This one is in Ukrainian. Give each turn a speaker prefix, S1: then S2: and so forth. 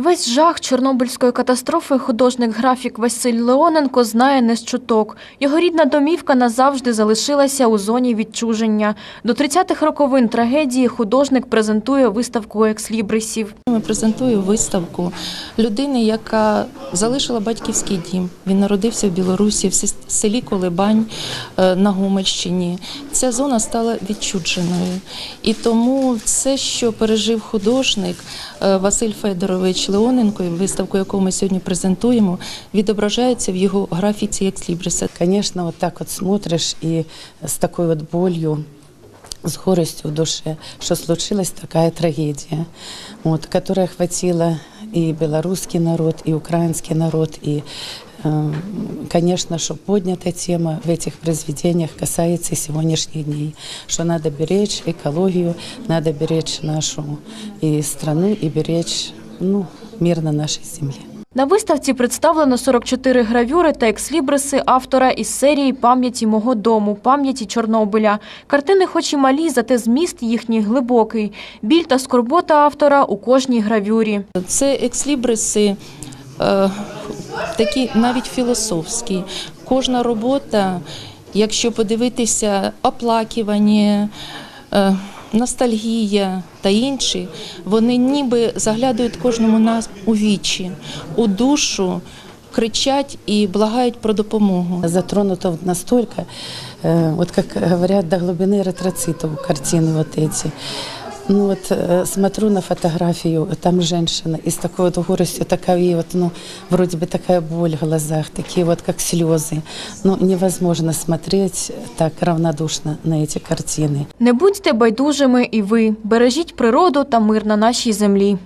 S1: Весь жах Чорнобильської катастрофи художник-графік Василь Леоненко знає не з чуток. Його рідна домівка назавжди залишилася у зоні відчуження. До 30-х роковин трагедії художник презентує виставку екслібрисів.
S2: Ми презентую виставку людини, яка залишила батьківський дім. Він народився в Білорусі, в селі Колибань е, на Гомельщині. Ця зона стала відчудженою. І тому все, що пережив художник е, Василь Федорович Леоненко, виставку, яку ми сьогодні презентуємо, відображається в його графіці Екслібриса.
S3: Конечно, вот так вот смотришь и с такой вот болью, с горестью в душе, что случилась такая трагедия, вот, которая охватила и белорусский народ, и украинский народ, и Конечно, что поднята тема в этих произведениях касается и сегодняшних дней, что надо беречь экологию, надо беречь нашу и страну, и беречь ну, мир на нашей земле.
S1: На виставці представлено 44 гравюри та екслібриси автора із серії «Пам'яті мого дому», «Пам'яті Чорнобиля». Картини хоч і малі, зате зміст їхній глибокий. Біль та скорбота автора у кожній гравюрі.
S2: Це екслібриси е, такі навіть філософські. Кожна робота, якщо подивитися, оплакування, е, ностальгія та інші, вони ніби заглядають кожному нас у вічі, у душу, кричать і благають про допомогу.
S3: затронуто вот настолько, э, вот как говорят, до глубины ретроцитов картины вот эти. Ну вот э, смотрю на фотографию, там женщина, и с такой вот горестью, такая вот, ну, вроде бы такая боль в глазах, такие вот как слезы. Ну, невозможно смотреть так равнодушно на эти картины.
S1: Не будьте байдужими і ви. Бережіть природу та мир на нашій землі.